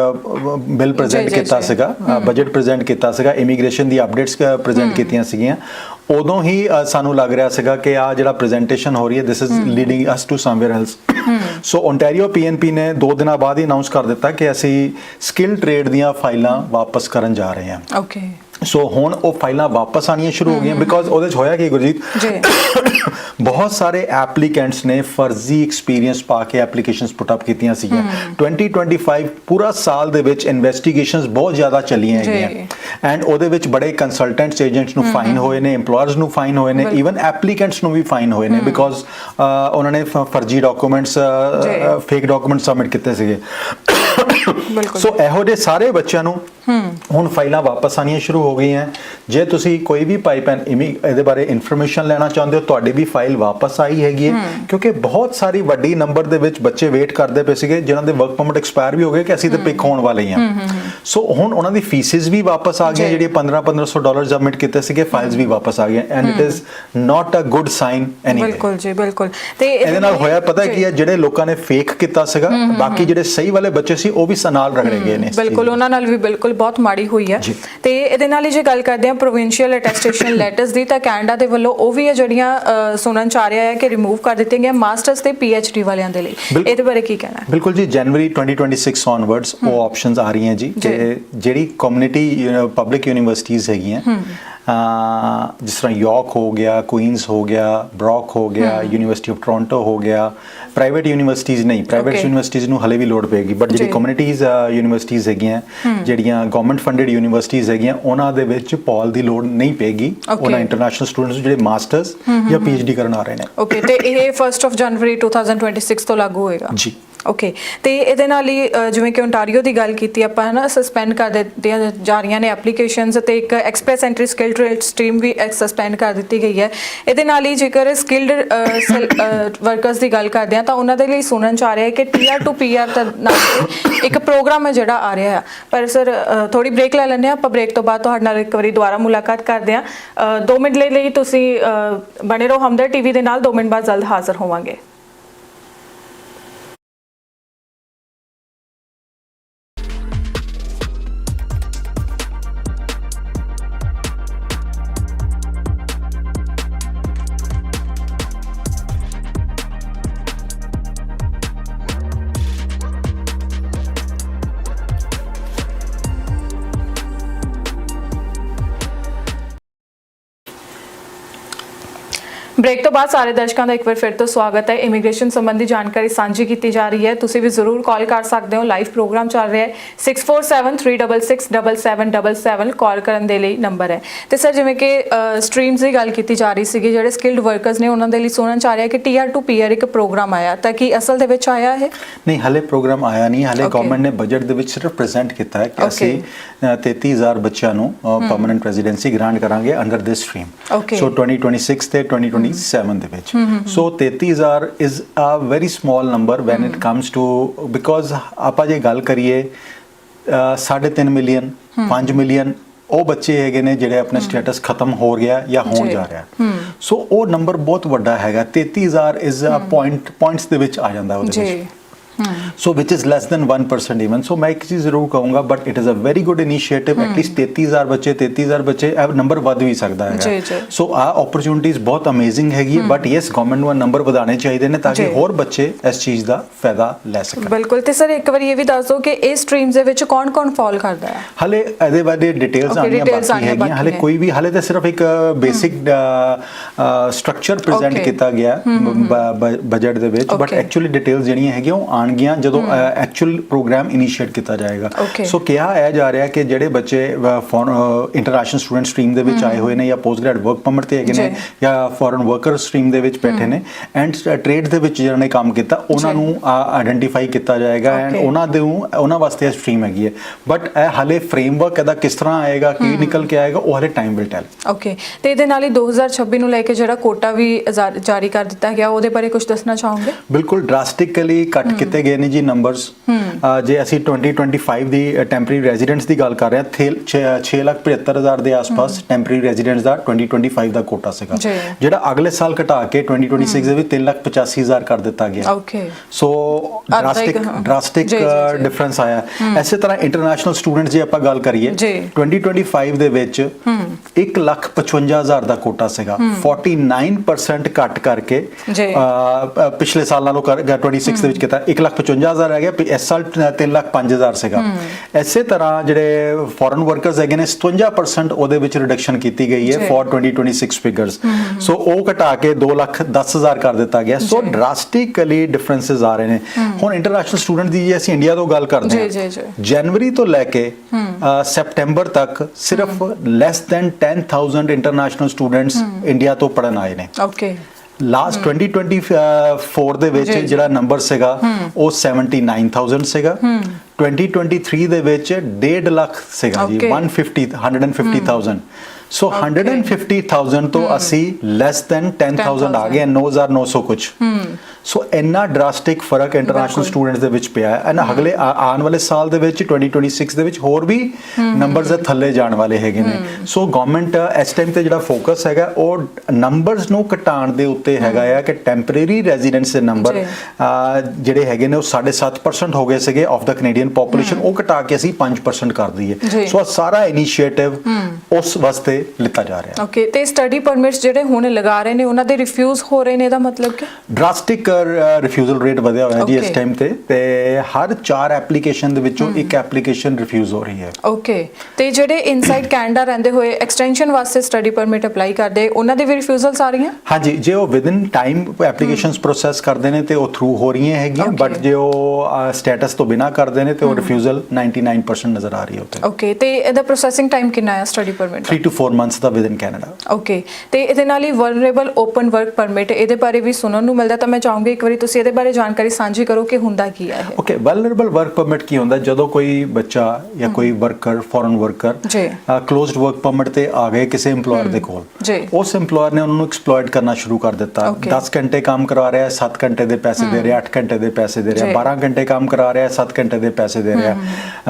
ਬਿੱਲ ਪ੍ਰੈਜ਼ੈਂਟ ਕੀਤਾ। ਸੀਗਾ ਬਜਟ ਪ੍ਰੈਜ਼ੈਂਟ ਕੀਤਾ ਸੀਗਾ ਇਮੀਗ੍ਰੇਸ਼ਨ ਦੀ ਅਪਡੇਟਸ ਪ੍ਰੈਜ਼ੈਂਟ ਕੀਤੀਆਂ ਸੀਗੀਆਂ। ਉਦੋਂ ਹੀ ਸਾਨੂੰ ਲੱਗ ਰਿਹਾ ਸੀਗਾ ਕਿ ਆ ਜਿਹੜਾ ਪ੍ਰੈਜ਼ੈਂਟੇਸ਼ਨ ਹੋ ਰਹੀ ਹੈ this is leading us to somewhere else so Ontario PNP ਨੇ 2 ਦਿਨਾਂ ਬਾਅਦ ਹੀ ਅਨਾਉਂਸ ਕਰ ਦਿੱਤਾ ਕਿ ਅਸੀਂ ਸਕਿੱਲ ਟ੍ਰੇਡ ਦੀਆਂ ਫਾਈਲਾਂ ਵਾਪਸ ਕਰਨ ਜਾ ਰਹੇ ਹਾਂ। ਓਕੇ ਸੋ ਹੁਣ ਉਹ ਫਾਈਲਾਂ ਵਾਪਸ ਆਣੀਆਂ ਸ਼ੁਰੂ ਹੋ ਗਈਆਂ ਬਿਕੋਜ਼ ਉਹਦੇ ਚ ਹੋਇਆ ਕੀ ਗੁਰਜੀਤ? <coughs> ਬਹੁਤ ਸਾਰੇ ਐਪਲੀਕੈਂਟਸ ਨੇ ਫਰਜ਼ੀ ਐਕਸਪੀਰੀਅੰਸ ਪਾ ਕੇ ਐਪਲੀਕੇਸ਼ਨਸ ਪੁੱਟ ਅਪ ਕੀਤੀਆਂ ਸੀਗੀਆਂ। 2025 ਪੂਰਾ ਸਾਲ ਦੇ ਵਿੱਚ ਇਨਵੈਸਟੀਗੇਸ਼ਨਸ ਬਹੁਤ ਜ਼ਿਆਦਾ ਚੱਲੀਆਂ। ਹੈਗੀਆਂ। ਐਂਡ ਉਹਦੇ ਵਿੱਚ ਬੜੇ ਕੰਸਲਟੈਂਟਸ ਏਜੰਟਸ ਨੂੰ ਫਾਈਨ ਹੋਏ ਨੇ EMPLOYERS ਨੂੰ ਫਾਈਨ ਹੋਏ ਨੇ। ਇਵਨ ਐਪਲੀਕੈਂਟਸ ਨੂੰ ਵੀ ਫਾਈਨ ਹੋਏ ਨੇ ਬਿਕੋਜ਼ ਉਹਨਾਂ ਨੇ ਫਰਜ਼ੀ ਡਾਕੂਮੈਂਟਸ। ਫੇਕ ਡਾਕੂਮੈਂਟ ਸਬਮਿਟ ਕੀਤੇ ਸੀਗੇ। <coughs> ਸੋ ਇਹੋ ਜਿਹੇ ਸਾਰੇ ਬੱਚਿਆਂ ਨੂੰ ਹੁਣ ਫਾਈਲਾਂ ਵਾਪਸ ਆਣੀਆਂ ਸ਼ੁਰੂ ਹੋ ਗਈਆਂ। ਜੇ ਤੁਸੀਂ ਕੋਈ ਵੀ ਪਾਈਪਲਾਈਨ ਇਹਦੇ ਬਾਰੇ ਇਨਫੋਰਮੇਸ਼ਨ ਲੈਣਾ ਚਾਹੁੰਦੇ ਹੋ ਤੁਹਾਡੀ ਵੀ ਫਾਈਲ ਵਾਪਸ ਆਈ ਹੈਗੀ ਹੈ। ਕਿਉਂਕਿ ਬਹੁਤ ਸਾਰੀ ਵੱਡੀ ਨੰਬਰ ਦੇ ਵਿੱਚ ਬੱਚੇ ਵੇਟ ਕਰਦੇ ਪਏ ਸੀਗੇ ਜਿਨ੍ਹਾਂ ਦੇ ਵਰਕ ਪਰਮਿਟ ਐਕਸਪਾਇਰ ਵੀ ਹੋ ਗਏ ਕਿ ਅਸੀਂ ਤੇ ਪਿਕ ਹੋਣ ਵਾਲੇ ਹੀ। ਸੋ ਹੁਣ ਉਹਨਾਂ ਦੀ ਫੀਸਿਸ ਵੀ ਵਾਪਸ ਆ ਗਈਆਂ ਜੀ। ਜਿਹੜੀਆਂ 15 1500 ਡਾਲਰ ਸਬਮਿਟ ਕੀਤੇ ਸੀਗੇ ਫਾਈਲਸ ਵੀ ਵਾਪਸ ਆ ਗਈਆਂ। And it is not a good sign anyway ਬਿਲਕੁਲ ਜੀ ਬਿਲਕੁਲ। ਤੇ ਇਹਦੇ ਨਾਲ ਹੋਇਆ ਪਤਾ ਕੀ ਹੈ ਜਿਹੜੇ ਲੋਕਾਂ ਨੇ ਫੇਕ ਕੀਤਾ ਸੀਗਾ ਬਾਕੀ ਜਿਹੜੇ ਸਹੀ ਵਾਲੇ ਬੱਚੇ ਸੀ ਉਹ ਵੀ ਸਨਾਲ ਰਗੜੇ ਗਏ ਨੇ ਬਿਲਕੁਲ। ਉਹਨਾਂ ਨਾਲ ਵੀ ਬਿਲਕੁਲ ਬਹੁਤ ਮਾੜੀ ਹੋਈ ਹੈ। ਤੇ ਇਹਦੇ ਨਾਲ ਹੀ ਜੇ ਗੱਲ ਕਰਦੇ ਹਾਂ ਪ੍ਰੋਵਿੰਸ਼ੀਅਲ ਅਟੈਸਟੇਸ਼ਨ ਲੈਟਰਸ ਦੀ ਤਾਂ ਕੈਨੇਡਾ ਦੇ ਵੱਲੋਂ ਉਹ ਵੀ ਹੈ ਜਿਹੜੀਆਂ ਸੁਣਨ ਚ ਆ ਰਿਹਾ ਹੈ ਕਿ ਰਿਮੂਵ ਕਰ ਦਿੱਤੀਆਂ ਗਈਆਂ ਮਾਸਟਰਸ ਤੇ ਪੀਐਚਡੀ ਵਾਲਿਆਂ ਦੇ ਲਈ। ਇਹਦੇ ਬਾਰੇ ਕੀ ਕਹਿਣਾ ਹੈ ਬਿਲਕੁਲ ਜੀ ਜਨਵਰੀ 2026 ਔਨਵਰਡਸ ਉਹ ਆਪਸ਼ਨਸ ਆ ਰਹੀਆਂ ਜੀ। ਕਿ ਜਿਹੜੀ ਕਮਿਊਨਿਟੀ ਪਬਲਿਕ ਯੂਨੀਵਰਸਿਟੀਜ਼ ਹੈਗੀਆਂ ਜਿਸ ਤਰ੍ਹਾਂ ਯਾਰਕ ਹੋ ਗਿਆ ਕੁਈਨਸ ਹੋ ਗਿਆ ਬ੍ਰੌਕ ਹੋ ਗਿਆ ਯੂਨੀਵਰਸਿਟੀ ਆਫ ਟੋਰਾਂਟੋ ਹੋ ਗਿਆ। ਪ੍ਰਾਈਵੇਟ ਯੂਨੀਵਰਸਿਟੀਜ਼ ਨਹੀਂ ਪ੍ਰਾਈਵੇਟ. ਯੂਨੀਵਰਸਿਟੀਜ਼ ਨੂੰ ਹਲੇ ਵੀ ਲੋਡ ਪਏਗੀ ਬਟ ਜਿਹੜੀ। ਕਮਿਊਨਿਟੀਜ਼ ਯੂਨੀਵਰਸਿਟੀਜ਼ ਹੈਗੀਆਂ ਜਿਹੜੀਆਂ ਗਵਰਨਮੈਂਟ ਫੰਡਡ ਯੂਨੀਵਰਸਿਟੀਜ਼ ਹੈਗੀਆਂ ਉਹਨਾਂ ਦੇ ਵਿੱਚ ਪੌਲ ਦੀ ਲੋਡ ਨਹੀਂ ਪਏਗੀ. ਉਹਨਾਂ ਇੰਟਰਨੈਸ਼ਨਲ ਸਟੂਡੈਂਟਸ ਜਿਹੜੇ ਮਾਸਟਰਸ ਜਾਂ ਪੀਐਚਡੀ ਕਰਨ ਆ ਰਹੇ ਨੇ। ਓਕੇ ਤੇ ਇਹ 1st ਆਫ ਜਨਵਰੀ 2026 ਤੋਂ ਲਾਗੂ ਹੋਏਗਾ। ਜੀ। ਓਕੇ ਤੇ ਇਹਦੇ ਨਾਲ ਹੀ ਅ, ਜਿਵੇਂ ਕਿ ਓਨਟਾਰੀਓ ਦੀ ਗੱਲ ਕੀਤੀ ਆਪਾਂ ਹੈ ਨਾ ਸਸਪੈਂਡ ਕਰ ਦਿੱਤੀਆਂ ਜਾ ਰਹੀਆਂ ਨੇ ਐਪਲੀਕੇਸ਼ਨਸ ਤੇ ਇੱਕ express entry skill trade stream ਵੀ ਸਸਪੈਂਡ ਕਰ ਦਿੱਤੀ ਗਈ ਹੈ। ਇਹਦੇ ਨਾਲ ਹੀ ਜੇਕਰ ਸਕਿਲਡ ਵਰਕਰਸ ਦੀ ਗੱਲ ਕਰਦੇ ਆ ਤਾਂ ਉਹਨਾਂ ਦੇ ਲਈ ਸੁਣਨ ਚ ਆ ਰਿਹਾ ਹੈ ਕਿ ਟੀਆਰ ਟੂ ਪੀਆਰ ਦਾ ਨਾਮ ਇੱਕ ਪ੍ਰੋਗਰਾਮ ਹੈ ਜਿਹੜਾ ਆ ਰਿਹਾ ਹੈ। ਪਰ ਸਰ ਥੋੜੀ ਬ੍ਰੇਕ ਲੈ ਲੈਂਦੇ ਹਾਂ ਆਪਾਂ ਬ੍ਰੇਕ ਤੋਂ ਬਾਅਦ ਤੁਹਾਡੇ ਨਾਲ ਇੱਕ ਵਾਰੀ ਦੁਬਾਰਾ ਮੁਲਾਕਾਤ ਕਰਦੇ ਆ 2 ਮਿੰਟ ਲਈ ਲਈ ਤੁਸੀਂ ਅ, ਬਣੇ ਰਹੋ ਹਮਦਰ ਟੀਵੀ ਦੇ ਨਾਲ 2 ਮਿੰਟ ਬਾਅਦ ਜਲਦ ਹਾਜ਼ਰ ਹੋਵਾਂਗੇ। ਬ੍ਰੇਕ ਤੋਂ ਬਾਅਦ ਸਾਰੇ ਦਰਸ਼ਕਾਂ ਦਾ ਇੱਕ ਵਾਰ ਫਿਰ ਤੋਂ ਸਵਾਗਤ ਹੈ। ਇਮੀਗ੍ਰੇਸ਼ਨ ਸੰਬੰਧੀ ਜਾਣਕਾਰੀ ਸਾਂਝੀ ਕੀਤੀ ਜਾ ਰਹੀ ਹੈ। ਤੁਸੀਂ ਵੀ ਜ਼ਰੂਰ ਕਾਲ ਕਰ ਸਕਦੇ ਹੋ। ਲਾਈਵ ਪ੍ਰੋਗਰਾਮ ਚੱਲ ਰਿਹਾ ਹੈ। 6473667777 ਕਾਲ ਕਰਨ ਦੇ ਲਈ ਨੰਬਰ ਹੈ। ਤੇ ਸਰ ਜਿਵੇਂ ਕਿ ਸਟਰੀਮਸ ਦੀ ਗੱਲ ਕੀਤੀ ਜਾ ਰਹੀ ਸੀਗੀ ਜਿਹੜੇ ਸਕਿਲਡ ਵਰਕਰਸ ਨੇ ਉਹਨਾਂ ਦੇ ਲਈ ਸੁਣਨ ਚ ਆ ਰਿਹਾ ਕਿ ਟੀਆਰ ਟੂ ਪੀਆਰ ਇੱਕ ਪ੍ਰੋਗਰਾਮ ਆਇਆ ਤਾਂ ਕਿ ਅਸਲ ਦੇ ਵਿੱਚ ਆਇਆ ਹੈ ਨਹੀਂ ਹਲੇ ਪ੍ਰੋਗਰਾਮ ਆਇਆ ਨਹੀਂ। ਹਲੇ. ਗਵਰਨਮੈਂਟ ਨੇ ਬਜਟ ਦੇ ਵਿੱਚ ਸਿਰਫ ਪ੍ਰੈਜ਼ੈਂਟ ਕੀਤਾ ਹੈ ਕਿ. ਅਸੀਂ ਅ, 33000 ਬੱਚਿਆਂ ਨੂੰ ਪਰਮਨੈਂਟ ਰੈਜ਼ੀਡੈਂਸੀ ਗ੍ਰਾਂਟ ਕਰਾਂਗੇ ਅੰਡਰ ਦਿਸ ਸਟਰੀਮ. ਸੋ 2026 ਤੇ 2027 ਦੇ ਵਿੱਚ. So 33000 is a very small number when it comes to because ਆਪਾਂ ਜੇ ਗੱਲ ਕਰੀਏ 3.5 ਮਿਲੀਅਨ 5 ਮਿਲੀਅਨ ਉਹ ਬੱਚੇ ਹੈਗੇ ਨੇ ਜਿਹੜੇ ਆਪਣੇ ਸਟੇਟਸ ਖਤਮ ਹੋ ਗਿਆ ਜਾਂ ਹੋਣ ਜੀ। ਰਿਹਾ। ਸੋ ਉਹ ਨੰਬਰ ਬਹੁਤ ਵੱਡਾ ਹੈਗਾ। 33000 ਇਜ਼ ਅ ਪੁਆਇੰਟ ਪੁਆਇੰਟਸ ਦੇ ਵਿੱਚ ਆ ਜਾਂਦਾ ਉਹਦੇ ਵਿੱਚ। So which is less than 1% even so ਮੈਂ ਇੱਕ ਚੀਜ਼ ਜ਼ਰੂਰ ਕਹੂੰਗਾ but it is a very good initiative at least 33000 ਬੱਚੇ 33000 ਬੱਚੇ ਇਹ ਨੰਬਰ ਵੱਧ ਵੀ ਸਕਦਾ ਹੈ ਸੋ ਆ ਓਪਰਚ्युनिटीज ਬਹੁਤ ਅਮੇਜ਼ਿੰਗ ਹੈਗੀ ਬਟ ਯੈਸ ਗਵਰਨਮੈਂਟ ਨੂੰ ਨੰਬਰ ਵਧਾਣੇ ਚਾਹੀਦੇ ਨੇ ਤਾਂ ਕਿ ਹੋਰ ਬੱਚੇ ਇਸ ਚੀਜ਼ ਦਾ ਫਾਇਦਾ ਲੈ ਸਕਣ ਬਿਲਕੁਲ ਤੇ ਸਰ ਇੱਕ ਵਾਰੀ ਇਹ ਵੀ ਦੱਸ ਦਿਓ ਕਿ ਇਹ ਸਟ੍ਰੀਮਸ ਦੇ ਵਿੱਚ ਕੌਣ-ਕੌਣ ਫਾਲ ਕਰਦਾ ਹੈ ਹਲੇ ਇਹਦੇ ਬਾਰੇ ਡਿਟੇਲਸ ਆਣੀਆਂ ਬਾਕੀ ਹੈਗੀਆਂ ਹਲੇ ਕੋਈ ਵੀ ਹਲੇ ਤਾਂ ਸਿਰਫ ਇੱਕ ਬੇਸਿਕ ਸਟਰਕਚਰ ਪ੍ਰੈਜ਼ੈਂਟ ਕੀਤਾ ਗਿਆ ਬਜਟ ਦੇ ਵਿੱਚ ਬਟ ਐਕਚੁਅਲੀ ਡਿਟੇਲਸ ਜਿਹੜੀਆਂ ਹੈਗੀਆਂ ਉਹ ਆਣਗੀਆਂ ਜਦੋਂ ਐਕਚੁਅਲ ਪ੍ਰੋਗਰਾਮ ਇਨੀਸ਼ੀਏਟ ਕੀਤਾ ਜਾਏਗਾ. ਸੋ ਕਿਹਾ ਹੈ ਜਾ ਰਿਹਾ ਕਿ ਜਿਹੜੇ ਬੱਚੇ ਇੰਟਰਨੈਸ਼ਨਲ ਸਟੂਡੈਂਟ ਸਟਰੀਮ ਦੇ ਵਿੱਚ ਆਏ ਹੋਏ ਨੇ ਜਾਂ ਪੋਸਟ ਗ੍ਰੈਡ ਵਰਕ ਪਰਮਿਟ ਤੇ ਹੈਗੇ ਨੇ ਜੀ। ਫੋਰਨ ਵਰਕਰ ਸਟਰੀਮ ਦੇ ਵਿੱਚ ਬੈਠੇ ਨੇ ਐਂਡ ਟ੍ਰੇਡ ਦੇ ਵਿੱਚ ਜਿਹਨਾਂ ਨੇ ਕੰਮ ਕੀਤਾ ਉਹਨਾਂ। ਨੂੰ ਆਇਡੈਂਟੀਫਾਈ ਕੀਤਾ ਜਾਏਗਾ ਐਂਡ. ਉਹਨਾਂ ਦੇ ਉਹਨਾਂ ਵਾਸਤੇ ਇਹ ਸਟਰੀਮ ਹੈਗੀ ਹੈ। ਬਟ ਇਹ ਹਾਲੇ ਫਰੇਮਵਰਕ ਇਹਦਾ ਕਿਸ ਤਰ੍ਹਾਂ ਆਏਗਾ ਕੀ ਨਿਕਲ ਕੇ ਆਏਗਾ ਉਹ ਹਾਲੇ ਟਾਈਮ ਵਿਲ ਟੈਲ ਓਕੇ ਤੇ ਇਹਦੇ ਨਾਲ ਹੀ 2026 ਨੂੰ ਲੈ ਕੇ ਜਿਹੜਾ ਕੋਟਾ ਵੀ ਜਾਰੀ ਕਰ ਦਿੱਤਾ ਗਿਆ ਉਹਦੇ ਬਾਰੇ ਕੁਝ ਦੱਸਣਾ ਚਾਹੋਗੇ? ਬਿਲਕੁਲ ਡਰਾਸਟਿਕਲੀ ਕੱਟ ਕੀਤੇ ਗਏ ਨੇ ਜੀ ਨੰਬਰਸ ਜੇ ਅਸੀਂ 2025 ਦੀ ਟੈਂਪਰੇਰੀ ਰੈਜ਼ੀਡੈਂਟਸ ਦੀ ਗੱਲ ਕਰ ਰਹੇ ਹਾਂ 6,75,000 ਦੇ ਆਸ-ਪਾਸ ਟੈਂਪਰੇਰੀ ਰੈਜ਼ੀਡੈਂਟਸ ਦਾ 2025 ਦਾ ਕੋਟਾ ਸੀਗਾ। ਜਿਹੜਾ ਅਗਲੇ ਸਾਲ ਘਟਾ ਕੇ 2026 ਦੇ ਵਿੱਚ 3,85,000 ਕਰ ਦਿੱਤਾ ਗਿਆ। Okay so drastic. Drastic. Difference ਆਇਆ। ਐਸੇ ਤਰ੍ਹਾਂ ਇੰਟਰਨੈਸ਼ਨਲ ਸਟੂਡੈਂਟਸ ਜੇ ਆਪਾਂ ਗੱਲ ਕਰੀਏ ਜੀ। 2025 ਦੇ ਵਿੱਚ 1,55,000 ਦਾ ਕੋਟਾ ਸੀਗਾ। 49% ਘੱਟ ਕਰਕੇ ਪਿਛਲੇ ਸਾਲ ਨਾਲੋਂ ਕਰ 26 ਦੇ ਵਿੱਚ ਕੀਤਾ। 1,55,000 ਰਹਿ ਗਿਆ ਪ- ਇਸ ਸਾਲ 3,05,000 ਸੀਗਾ। ਐਸੇ ਤਰ੍ਹਾਂ ਜਿਹੜੇ ਫੋਰਨ ਵਰਕਰਸ ਹੈਗੇ ਨੇ 57% ਉਹਦੇ ਵਿੱਚ ਰਿਡਕਸ਼ਨ ਕੀਤੀ ਗਈ ਹੈ। ਫॉर 2026 ਫਿਗਰਸ ਸੋ ਉਹ ਘਟਾ ਕੇ 2,10,000 ਕਰ ਦਿੱਤਾ ਗਿਆ। ਸੋ। ਡਰਾਸਟਿਕਲੀ ਡਿਫਰੈਂਸਸ ਆ ਰਹੇ ਨੇ। ਹੁਣ ਇੰਟਰਨੈਸ਼ਨਲ ਸਟੂਡੈਂਟ ਦੀ ਜੇ ਅਸੀਂ ਇੰਡੀਆ ਤੋਂ ਗੱਲ ਕਰਦੇ ਜੀ, ਹਾਂ। ਜੀ, ਜੀ। ਜਨਵਰੀ ਤੋਂ ਲੈ ਕੇ ਸੈਪਟੈਂਬਰ ਤੱਕ ਸਿਰਫ less than 10000 international students India ਤੋਂ ਪੜਨ ਆਏ ਨੇ। ਓਕੇ ਲਾਸਟ 2024 ਦੇ ਵਿੱਚ। ਜਿਹੜਾ ਨੰਬਰ ਸੀਗਾ ਉਹ 79000 ਸੀਗਾ। 2023 ਦੇ ਵਿੱਚ 1.5 ਲੱਖ ਸੀਗਾ ਜੀ Okay. 150 150000 ਸੋ Okay. 150000 ਤੋਂ ਅਸੀਂ ਲੈਸ ਦੈਨ 10000 ਆ ਗਏ 9900 ਕੁਝ ਸੋ ਇੰਨਾ ਡਰਾਸਟਿਕ ਫ਼ਰਕ ਇੰਟਰਨੈਸ਼ਨਲ। ਸਟੂਡੈਂਟਸ ਦੇ ਵਿੱਚ ਪਿਆ ਹੈ। ਐਂਡ ਅਗਲੇ ਆਉਣ ਵਾਲੇ ਸਾਲ ਦੇ ਵਿੱਚ 2026 ਦੇ ਵਿੱਚ ਹੋਰ ਵੀ ਨੰਬਰਸ ਥੱਲੇ ਜਾਣ ਵਾਲੇ ਹੈਗੇ ਨੇ। ਸੋ ਗਵਰਨਮੈਂਟ ਇਸ ਟਾਈਮ ਤੇ ਜਿਹੜਾ ਫੋਕਸ ਹੈਗਾ ਉਹ ਨੰਬਰਸ ਨੂੰ ਘਟਾਉਣ ਦੇ ਉੱਤੇ ਹੈਗਾ ਆ ਕਿ ਟੈਂਪਰੇਰੀ ਰੈਜ਼ੀਡੈਂਟਸ ਦੇ ਨੰਬਰ। ਜਿਹੜੇ ਹੈਗੇ ਨੇ ਉਹ 7.5% ਹੋ ਗਏ ਸੀਗੇ ਆਫ ਦਾ ਕੈਨੇਡੀਅਨ ਪੋਪੂਲੇਸ਼ਨ ਉਹ ਘਟਾ ਕੇ ਅਸੀਂ 5% ਕਰ। ਦਈਏ। ਸੋ ਸਾਰਾ ਇਨੀਸ਼ੀਏਟਿਵ ਉਸ ਵਾਸਤੇ ਲਿੱਤਾ ਜਾ ਰਿਹਾ। ਓਕੇ ਤੇ ਸਟੱਡੀ ਪਰਮਿਟਸ ਜਿਹੜੇ ਹੁਣ ਲਗਾ ਰਹੇ ਨੇ ਉਹਨਾਂ ਦੇ ਰਿਫਿਊਜ਼ ਹੋ ਰਹੇ ਨੇ ਇਹਦਾ ਮਤਲਬ ਕਿ? ਡਰਾਸਟਿਕ ਰਿਫਿਊਜ਼ਲ ਰੇਟ ਵਧਿਆ ਹੋਇਆ ਜੀ ਇਸ. ਟਾਈਮ ਤੇ ਤੇ ਹਰ 4 ਐਪਲੀਕੇਸ਼ਨ ਦੇ ਵਿੱਚੋਂ ਇੱਕ ਐਪਲੀਕੇਸ਼ਨ ਰਿਫਿਊਜ਼ ਹੋ ਰਹੀ ਹੈ। ਓਕੇ ਤੇ ਜਿਹੜੇ ਇਨਸਾਈਡ ਕੈਨੇਡਾ ਰਹਿੰਦੇ ਹੋਏ ਐਕਸਟੈਂਸ਼ਨ ਵਾਸਤੇ ਸਟੱਡੀ ਪਰਮਿਟ ਅਪਲਾਈ ਕਰਦੇ ਉਹਨਾਂ ਦੇ ਵੀ ਰਿਫਿਊਜ਼ਲਸ ਆ ਰਹੀਆਂ? ਹਾਂਜੀ ਜੇ ਉਹ ਵਿਦਿਨ ਟਾਈਮ ਐਪਲੀਕੇਸ਼ਨਸ ਪ੍ਰੋਸੈਸ ਕਰਦੇ ਨੇ ਤੇ ਉਹ ਥਰੂ ਹੋ ਰਹੀਆਂ ਹੈਗੀਆਂ. ਬਟ ਜੇ ਉਹ ਸਟੇਟਸ ਤੋਂ ਬਿਨਾ ਕਰਦੇ ਨੇ ਤੇ ਉਹ ਰਿਫਿਊਜ਼ਲ 99% ਨਜ਼ਰ ਆ ਰਹੀ ਹੈ ਉੱਤੇ ਓਕੇ ਤੇ ਇਹਦਾ ਪ੍ਰੋਸੈਸਿੰਗ ਟਾਈਮ ਕਿੰਨਾ ਹੈ ਸਟੱਡੀ ਪਰਮਿਟ 3 to 4 ਮੰਥਸ ਦਾ ਵਿਦਿਨ ਕੈਨੇਡਾ ਓਕੇ ਤੇ ਇਹਦੇ ਨਾਲ ਹੀ ਵਲਨਰੇਬਲ ਓਪਨ ਵਰਕ ਪਰਮਿਟ ਇਹਦੇ ਬਾਰੇ ਵੀ ਸੁਣਨ ਨੂੰ ਮਿਲਦਾ ਤਾਂ ਮੈਂ ਚਾਹੂੰਗੀ ਇੱਕ ਵਾਰੀ ਤੁਸੀਂ ਇਹਦੇ ਬਾਰੇ ਜਾਣਕਾਰੀ ਸਾਂਝੀ ਕਰੋ ਕਿ ਹੁੰਦਾ ਕੀ ਹੈ ਇਹ। ਓਕੇ ਵਲਨਰੇਬਲ ਵਰਕ ਪਰਮਿਟ ਕੀ ਹੁੰਦਾ? ਜਦੋਂ ਕੋਈ ਬੱਚਾ ਜਾਂ ਕੋਈ ਵਰਕਰ ਫੋਰਨ ਵਰਕਰ ਜੀ। ਕਲੋਜ਼ਡ ਵਰਕ ਪਰਮਿਟ ਤੇ ਆ ਗਏ ਕਿਸੇ EMPLOYER ਦੇ ਕੋਲ। ਜੀ। ਉਸ EMPLOYER ਨੇ ਉਹਨਾਂ ਨੂੰ ਐਕਸਪਲੋਇਟ ਕਰਨਾ ਸ਼ੁਰੂ ਕਰ ਦਿੱਤਾ। Okay. 10 ਘੰਟੇ ਕੰਮ ਕਰਾ ਰਿਹਾ ਹੈ 7 ਘੰਟੇ ਦੇ ਪੈਸੇ ਦੇ ਰਿਹਾ 8 ਘੰਟੇ ਦੇ ਪੈਸੇ ਦੇ ਰਿਹਾ ਜੀ। 12 ਘੰਟੇ ਕੰਮ ਕਰਾ ਰਿਹਾ ਹੈ 7 ਘੰਟੇ ਦੇ ਪੈਸੇ ਦੇ ਰਿਹਾ।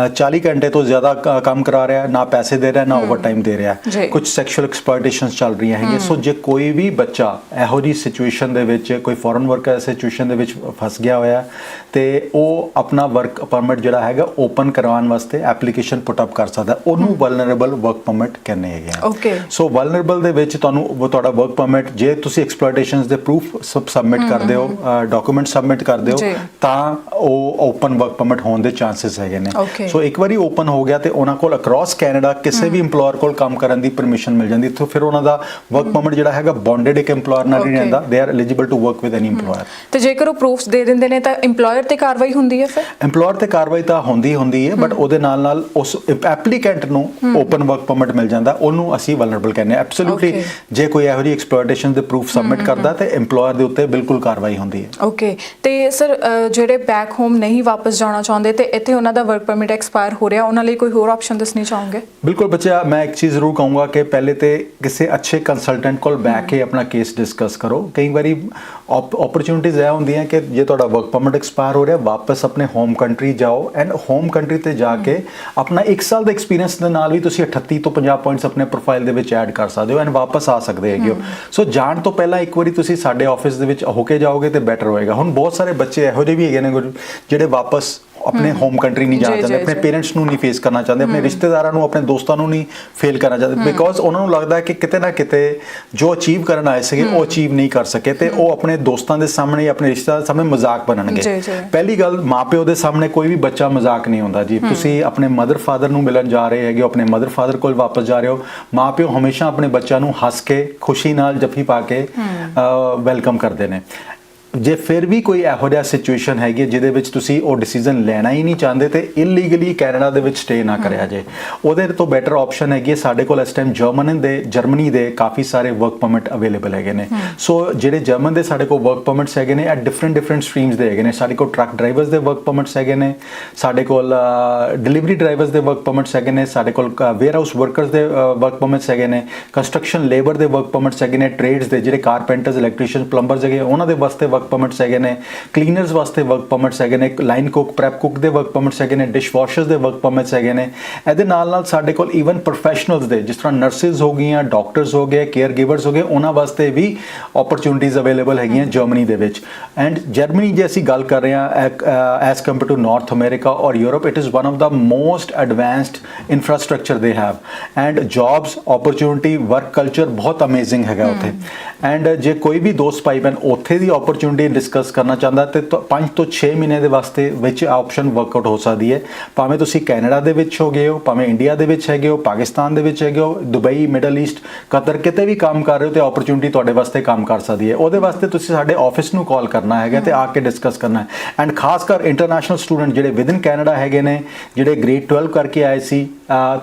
ਅ, 40 ਘੰਟੇ ਤੋਂ ਜ਼ਿਆਦਾ ਕੰਮ ਕਰਾ ਰਿਹਾ ਹੈ, ਨਾ ਪੈਸੇ ਦੇ ਰਿਹਾ ਨਾ ਓਵਰਟਾਈਮ ਦੇ ਰਿਹਾ। ਕੁਝ ਸੈਕਸ਼ੂਅਲ ਐਕਸਪਲੋਇਟੇਸ਼ਨਸ ਚੱਲ ਰਹੀਆਂ ਹੈਗੀਆਂ। ਸੋ ਜੇ ਕੋਈ ਵੀ ਬੱਚਾ ਇਹੋ ਜੀ ਸਿਚੁਏਸ਼ਨ ਦੇ ਵਿੱਚ ਕੋਈ ਫੋਰਨ ਵਰਕਰ ਸਿਚੁਏਸ਼ਨ ਦੇ ਵਿੱਚ ਫਸ ਗਿਆ ਹੋਇਆ ਤੇ ਉਹ ਆਪਣਾ ਵਰਕ ਪਰਮਿਟ ਜਿਹੜਾ ਹੈਗਾ ਓਪਨ ਕਰਵਾਉਣ ਵਾਸਤੇ ਐਪਲੀਕੇਸ਼ਨ ਪੁੱਟ ਅਪ ਕਰ ਸਕਦਾ। ਉਹਨੂੰ ਵਲਨਰੇਬਲ ਵਰਕ ਪਰਮਿਟ ਕਹਿੰਦੇ ਹੈਗੇ ਆ Okay. ਸੋ ਵਲਨਰੇਬਲ ਦੇ ਵਿੱਚ ਤੁਹਾਨੂੰ ਤੁਹਾਡਾ ਵਰਕ ਪਰਮਿਟ ਜੇ ਤੁਸੀਂ ਐਕਸਪਲੋਇਟੇਸ਼ਨਸ ਦੇ ਪ੍ਰੂਫ ਸਬ ਸਬਮਿਟ ਕਰਦੇ ਹੋ ਡਾਕੂਮੈਂਟ ਸਬਮਿਟ ਕਰਦੇ ਹੋ। ਤਾਂ ਉਹ ਓਪਨ ਵਰਕ ਪਰਮਿਟ ਹੋਣ ਦੇ ਚਾਂਸਸ ਹੈਗੇ ਨੇ. ਸੋ ਇੱਕ ਵਾਰੀ ਓਪਨ ਹੋ ਗਿਆ ਤੇ ਉਹਨਾਂ ਕੋਲ ਅਕ੍ਰੋਸ ਕੈਨੇਡਾ ਕਿਸੇ ਵੀ EMPLOYER ਕੋਲ ਕੰਮ ਕਰਨ ਦੀ ਪਰਮਿਸ਼ਨ ਮਿਲ ਜਾਂਦੀ ਇੱਥੋਂ ਫਿਰ ਉਹਨਾਂ ਦਾ ਵਰਕ ਪਰਮਿਟ ਜਿਹੜਾ ਹੈਗਾ ਬੌਂਡਡ ਇੱਕ EMPLOYER ਨਾਲ ਨਹੀਂ. ਰਹਿੰਦਾ they are eligible to work with any EMPLOYER ਤੇ ਜੇਕਰ ਉਹ ਪ੍ਰੂਫਸ ਦੇ ਦਿੰਦੇ ਨੇ ਤਾਂ EMPLOYER ਤੇ ਕਾਰਵਾਈ ਹੁੰਦੀ ਹੈ ਫਿਰ? EMPLOYER ਤੇ ਕਾਰਵਾਈ ਤਾਂ ਹੁੰਦੀ ਹੁੰਦੀ ਹੈ ਬਟ ਉਹਦੇ ਨਾਲ ਨਾਲ ਉਸ ਐਪਲੀਕੈਂਟ ਨੂੰ ਓਪਨ ਵਰਕ ਪਰਮਿਟ ਮਿਲ ਜਾਂਦਾ ਉਹਨੂੰ ਅਸੀਂ ਵਲਨਰੇਬਲ ਕਹਿੰਦੇ ਆ ਐਬਸੋਲੂਟਲੀ. ਜੇ ਕੋਈ ਇਹੋ ਜਿਹੀ ਐਕਸਪਲੋਇਟੇਸ਼ਨ ਦੇ ਪ੍ਰੂਫ ਸਬਮਿਟ ਕਰਦਾ ਤੇ EMPLOYER ਦੇ ਉੱਤੇ ਬਿਲਕੁਲ ਕਾਰਵਾਈ ਹੁੰਦੀ ਹੈ। ਓਕੇ ਤੇ ਸਰ ਜਿਹੜੇ ਬੈਕ ਹੋਮ ਨਹੀਂ ਵਾਪਸ ਜਾਣਾ ਚਾਹੁੰਦੇ ਤੇ ਇੱਥੇ ਉਹਨਾਂ ਦਾ ਵਰਕ ਪਰਮਿਟ ਐਕਸਪਾਇਰ ਹੋ ਰਿਹਾ ਉਹਨਾਂ ਲਈ ਕੋਈ ਹੋਰ ਆਪਸ਼ਨ ਦੱਸਣੀ ਚਾਹੋਗੇ? ਬਿਲਕੁਲ ਬੱਚਾ ਮੈਂ ਇੱਕ ਚੀਜ਼ ਜ਼ਰੂਰ ਕਹੂੰਗਾ ਕਿ ਪਹਿਲੇ ਤੇ ਕਿਸੇ ਅੱਛੇ ਕੰਸਲਟੈਂਟ ਕੋਲ ਬੈਠ ਕੇ ਆਪਣਾ ਕੇਸ ਡਿਸਕਸ ਕਰੋ। ਕਈ ਵਾਰੀ ਅਪਰਚੂਨਿਟੀਜ਼ ਇਹ ਹੁੰਦੀਆਂ ਕਿ ਜੇ ਤੁਹਾਡਾ ਵਰਕ ਪਰਮਿਟ ਐਕਸਪਾਇਰ ਹੋ ਰਿਹਾ ਵਾਪਸ ਆਪਣੇ ਹੋਮ ਕੰਟਰੀ ਜਾਓ ਐਂਡ ਹੋਮ ਕੰਟਰੀ ਤੇ ਜਾ ਕੇ ਆਪਣਾ 1 ਸਾਲ ਦਾ ਐਕਸਪੀਰੀਅੰਸ ਦੇ ਨਾਲ ਵੀ ਤੁਸੀਂ 38 ਤੋਂ 50 ਪੁਆਇੰਟਸ ਆਪਣੇ ਪ੍ਰੋਫਾਈਲ ਦੇ ਵਿੱਚ ਐਡ ਕਰ ਸਕਦੇ ਹੋ ਐਂਡ ਵਾਪਸ ਆ ਸਕਦੇ ਹੈਗੇ ਹੋ। ਸੋ ਜਾਣ ਤੋਂ ਪਹਿਲਾਂ ਇੱਕ ਵਾਰੀ ਤੁਸੀਂ ਸਾਡੇ ਆਫਿਸ ਦੇ ਵਿੱਚ ਹੋ ਕੇ ਜਾਓਗੇ ਤੇ ਬੈਟਰ ਹੋਏਗਾ। ਹੁਣ ਬਹੁਤ ਸਾਰੇ ਬੱਚੇ ਇਹੋ ਜਿਹੇ ਵੀ ਹੈਗੇ ਨੇ ਜਿਹੜੇ ਵਾਪਸ ਆਪਣੇ ਹੋਮ। ਕੰਟਰੀ ਨਹੀਂ ਜਾਣਾ ਚਾਹੁੰਦੇ ਆਪਣੇ। ਪੇਰੈਂਟਸ ਨੂੰ ਨਹੀਂ ਫੇਸ ਕਰਨਾ ਚਾਹੁੰਦੇ ਆਪਣੇ ਰਿਸ਼ਤੇਦਾਰਾਂ ਨੂੰ ਆਪਣੇ ਦੋਸਤਾਂ ਨੂੰ ਨਹੀਂ ਫੇਲ ਕਰਨਾ ਚਾਹੁੰਦੇ। ਬਿਕੋਜ਼ ਉਹਨਾਂ ਨੂੰ ਲੱਗਦਾ ਹੈ ਕਿ ਕਿਤੇ ਨਾ ਕਿਤੇ ਜੋ ਅਚੀਵ ਕਰਨ ਆਏ ਸੀਗੇ ਉਹ ਅਚੀਵ ਨਹੀਂ ਕਰ ਸਕੇ ਤੇ ਉਹ ਆਪਣੇ ਦੋਸਤਾਂ ਦੇ ਸਾਹਮਣੇ ਆਪਣੇ ਰਿਸ਼ਤੇਦਾਰਾਂ ਸਾਹਮਣੇ ਮਜ਼ਾਕ ਬਣਨਗੇ। ਪਹਿਲੀ ਗੱਲ ਮਾਪਿਓ ਦੇ ਸਾਹਮਣੇ ਕੋਈ ਵੀ ਬੱਚਾ ਮਜ਼ਾਕ ਨਹੀਂ ਹੁੰਦਾ ਜੀ। ਤੁਸੀਂ ਆਪਣੇ ਮਦਰ ਫਾਦਰ ਨੂੰ ਮਿਲਣ ਜਾ ਰਹੇ ਹੈਗੇ ਆਪਣੇ ਮਦਰ ਫਾਦਰ ਕੋਲ ਵਾਪਸ ਜਾ ਰਹੇ ਹੋ ਮਾਪਿਓ ਹਮੇਸ਼ਾ ਆਪਣੇ ਬੱਚਿਆਂ ਨੂੰ ਹੱਸ ਕੇ ਖੁਸ਼ੀ ਨਾਲ ਜੱਫੀ ਪਾ ਕੇ ਵੈਲਕਮ ਕਰਦੇ ਨੇ। ਜੇ ਫਿਰ ਵੀ ਕੋਈ ਇਹੋ ਜਿਹਾ ਸਿਚੁਏਸ਼ਨ ਹੈਗੀ ਹੈ ਜਿਹਦੇ ਵਿੱਚ ਤੁਸੀਂ ਉਹ ਡਿਸੀਜਨ ਲੈਣਾ ਹੀ ਨਹੀਂ ਚਾਹੁੰਦੇ ਤੇ ਇਲੀਗਲੀ ਕੈਨੇਡਾ ਦੇ ਵਿੱਚ ਸਟੇ ਨਾ ਕਰਿਆ ਜੇ ਉਹਦੇ ਤੋਂ ਬੈਟਰ ਆਪਸ਼ਨ ਹੈਗੀ ਸਾਡੇ ਕੋਲ ਇਸ ਟਾਈਮ ਜਰਮਨ ਦੇ ਜਰਮਨੀ ਦੇ ਕਾਫੀ ਸਾਰੇ ਵਰਕ ਪਰਮਿਟ ਅਵੇਲੇਬਲ ਹੈਗੇ ਨੇ। ਸੋ ਜਿਹੜੇ ਜਰਮਨ ਦੇ ਸਾਡੇ ਕੋਲ ਵਰਕ ਪਰਮਿਟਸ ਹੈਗੇ ਨੇ ਐਟ ਡਿਫਰੈਂਟ ਡਿਫਰੈਂਟ ਸਟਰੀਮਸ ਦੇ ਹੈਗੇ ਨੇ। ਸਾਡੇ ਕੋਲ ਟਰੱਕ ਡਰਾਈਵਰਸ ਦੇ ਵਰਕ ਪਰਮਿਟਸ ਹੈਗੇ ਨੇ ਸਾਡੇ ਕੋਲ ਡਿਲੀਵਰੀ ਡਰਾਈਵਰਸ ਦੇ ਵਰਕ ਪਰਮਿਟਸ ਹੈਗੇ ਨੇ ਸਾਡੇ ਕੋਲ ਵੇਅਰ ਹਾਊਸ ਵਰਕਰਸ ਦੇ ਵਰਕ ਪਰਮਿਟਸ ਹੈਗੇ ਨੇ ਕੰਸਟਰਕਸ਼ਨ ਲੇਬਰ ਦੇ ਵਰਕ ਪਰਮਿਟਸ ਹੈਗੇ ਨੇ ਟ੍ਰੇਡਸ ਦੇ ਜਿਹੜੇ ਕਾਰਪੈਂਟਰਸ ਇਲੈਕਟ੍ਰੀਸ਼ੀਅਨ ਪਲੰਬਰਸ ਹੈਗੇ ਉਹਨਾਂ ਦੇ ਵਾਸਤੇ ਵਰਕ ਪਰਮਿਟਸ ਹੈਗੇ ਨੇ ਕਲੀਨਰਸ ਵਾਸਤੇ ਵਰਕ ਪਰਮਿਟਸ ਹੈਗੇ ਨੇ ਲਾਈਨ ਕੁੱਕ ਪ੍ਰੈਪ ਕੁੱਕ ਦੇ ਵਰਕ ਪਰਮਿਟਸ ਹੈਗੇ ਨੇ ਡਿਸ਼ ਵਾਸ਼ਰਸ ਦੇ ਵਰਕ ਪਰਮਿਟਸ ਹੈਗੇ ਨੇ। ਇਹਦੇ ਨਾਲ ਨਾਲ ਸਾਡੇ ਕੋਲ ਈਵਨ ਪ੍ਰੋਫੈਸ਼ਨਲਸ ਦੇ ਜਿਸ ਤਰ੍ਹਾਂ ਨਰਸਿਸ ਹੋ ਗਈਆਂ ਡਾਕਟਰਸ ਹੋ ਗਏ ਕੇਅਰ ਗਿਵਰਸ ਹੋ ਗਏ ਉਹਨਾਂ ਵਾਸਤੇ ਵੀ ਓਪਰਚੁਨਿਟੀਜ਼ ਅਵੇਲੇਬਲ ਹੈਗੀਆਂ ਜਰਮਨੀ ਦੇ ਵਿੱਚ। ਐਂਡ ਜਰਮਨੀ ਜੇ ਅਸੀਂ ਗੱਲ ਕਰ ਰਹੇ ਹਾਂ as compare to North America ਔਰ Europe it is one of the most advanced infrastructure they have and jobs opportunity work culture ਬਹੁਤ ਅਮੇਜ਼ਿੰਗ ਹੈਗਾ ਉੱਥੇ। ਐਂਡ ਜੇ ਕੋਈ ਵੀ ਦੋਸਤ ਭਾਈ ਬਨ ਉੱਥੇ ਦੀ ਓਪਰਚੁਨਿਟੀ ਓਪਰਚ्युनिटी ਡਿਸਕਸ ਕਰਨਾ ਚਾਹੁੰਦਾ ਤੇ 5 ਤੋਂ 6 ਮਹੀਨੇ ਦੇ ਵਾਸਤੇ ਵਿੱਚ ਆ ਆਪਸ਼ਨ ਵਰਕਆਊਟ ਹੋ ਸਕਦੀ ਹੈ। ਭਾਵੇਂ ਤੁਸੀਂ ਕੈਨੇਡਾ ਦੇ ਵਿੱਚ ਹੋ ਗਏ ਹੋ, ਭਾਵੇਂ ਇੰਡੀਆ ਦੇ ਵਿੱਚ ਹੈਗੇ ਹੋ, ਪਾਕਿਸਤਾਨ ਦੇ ਵਿੱਚ ਹੈਗੇ ਹੋ, ਦੁਬਈ, ਮਿਡਲ ਈਸਟ, ਕਤਰ ਕਿਤੇ ਵੀ ਕੰਮ ਕਰ ਰਹੇ ਹੋ ਤੇ ਓਪਰਚ्युनिटी ਤੁਹਾਡੇ ਵਾਸਤੇ ਕੰਮ ਕਰ ਸਕਦੀ ਹੈ। ਉਹਦੇ ਵਾਸਤੇ ਤੁਸੀਂ ਸਾਡੇ ਆਫਿਸ ਨੂੰ ਕਾਲ ਕਰਨਾ ਹੈਗਾ ਤੇ ਆ ਕੇ ਡਿਸਕਸ ਕਰਨਾ ਹੈ। ਐਂਡ ਖਾਸ ਕਰ ਇੰਟਰਨੈਸ਼ਨਲ ਸਟੂਡੈਂਟ ਜਿਹੜੇ ਵਿਦਨ ਕੈਨੇਡਾ ਹੈਗੇ ਨੇ, ਜਿਹੜੇ ਗ੍ਰੇਡ 12 ਕਰਕੇ ਆਏ ਸੀ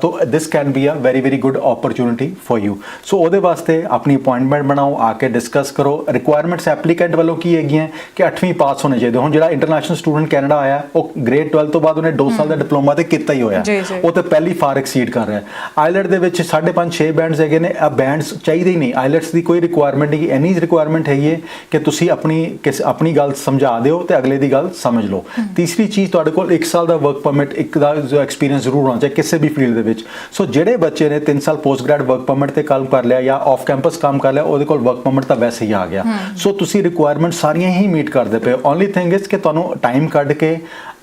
ਤੋ this can be a very very good opportunity for you so ਉਹਦੇ ਵਾਸਤੇ ਆਪਣੀ ਅਪਾਇੰਟਮੈਂਟ ਬਣਾਓ ਆ ਕੇ ਡਿਸਕਸ ਕਰੋ। ਰਿਕੁਆਇਰਮੈਂਟਸ ਐਪਲੀਕੈਂਟ ਵੱਲੋਂ ਕੀ ਹੈਗੀਆਂ ਕਿ 8ਵੀਂ ਪਾਸ ਹੋਣੇ ਚਾਹੀਦੇ। ਹੁਣ ਜਿਹੜਾ ਇੰਟਰਨੈਸ਼ਨਲ ਸਟੂਡੈਂਟ ਕੈਨੇਡਾ ਆਇਆ ਉਹ ਗ੍ਰੇਡ 12 ਤੋਂ ਬਾਅਦ ਉਹਨੇ 2 ਸਾਲ ਦਾ ਡਿਪਲੋਮਾ ਤੇ ਕੀਤਾ ਹੀ ਹੋਇਆ। ਉਹ ਤੇ ਪਹਿਲੀ ਫਾਰ ਐਕਸੀਡ ਕਰ ਰਿਹਾ ਆਈਲੈਟ ਦੇ ਵਿੱਚ 5.5 6 ਬੈਂਡਸ ਹੈਗੇ ਨੇ। ਆ ਬੈਂਡਸ ਚਾਹੀਦੇ ਹੀ ਨਹੀਂ। ਆਈਲੈਟਸ ਦੀ ਕੋਈ ਰਿਕੁਆਇਰਮੈਂਟ ਨਹੀਂ। ਐਨੀ ਰਿਕੁਆਇਰਮੈਂਟ ਹੈਗੀ ਹੈ ਕਿ ਤੁਸੀਂ ਆਪਣੀ ਕਿਸ ਆਪਣੀ ਗੱਲ ਸਮਝਾ ਦਿਓ ਤੇ ਅਗਲੇ ਦੀ ਗੱਲ ਸਮਝ ਲਓ। ਤੀਸਰੀ ਚੀਜ਼ ਤੁਹਾਡੇ ਕੋਲ 1 ਸਾਲ ਦਾ ਵਰਕ ਪਰਮਿਟ ਇੱਕ ਦਾ ਜੋ ਐਕਸਪੀਰੀਅੰਸ ਜ਼ਰੂਰ ਹੋਣਾ ਚਾਹੀਦਾ। ਕਿਸੇ ਵੀ ਫੀਲਡ ਦੇ ਵਿੱਚ। ਸੋ ਜਿਹੜੇ ਬੱਚੇ ਨੇ 3 ਸਾਲ ਪੋਸਟ ਗ੍ਰੈਡ ਵਰਕ ਪਰਮਿਟ ਤੇ ਕੰਮ ਕਰ ਲਿਆ ਜਾਂ ਆਫ ਕੈਂਪਸ ਕੰਮ ਕਰ ਲਿਆ ਉਹਦੇ ਕੋਲ ਵਰਕ ਪਰਮਿਟ ਤਾਂ ਵੈਸੇ ਹੀ ਆ ਗਿਆ। ਸੋ ਤੁਸੀਂ ਰਿਕੁਆਇਰਮੈਂਟ ਸਾਰੀਆਂ ਹੀ ਮੀਟ ਕਰਦੇ ਪਏ ਓਨਲੀ ਥਿੰਗ ਇਜ਼ ਕਿ ਤੁਹਾਨੂੰ ਟਾਈਮ ਕੱਢ ਕੇ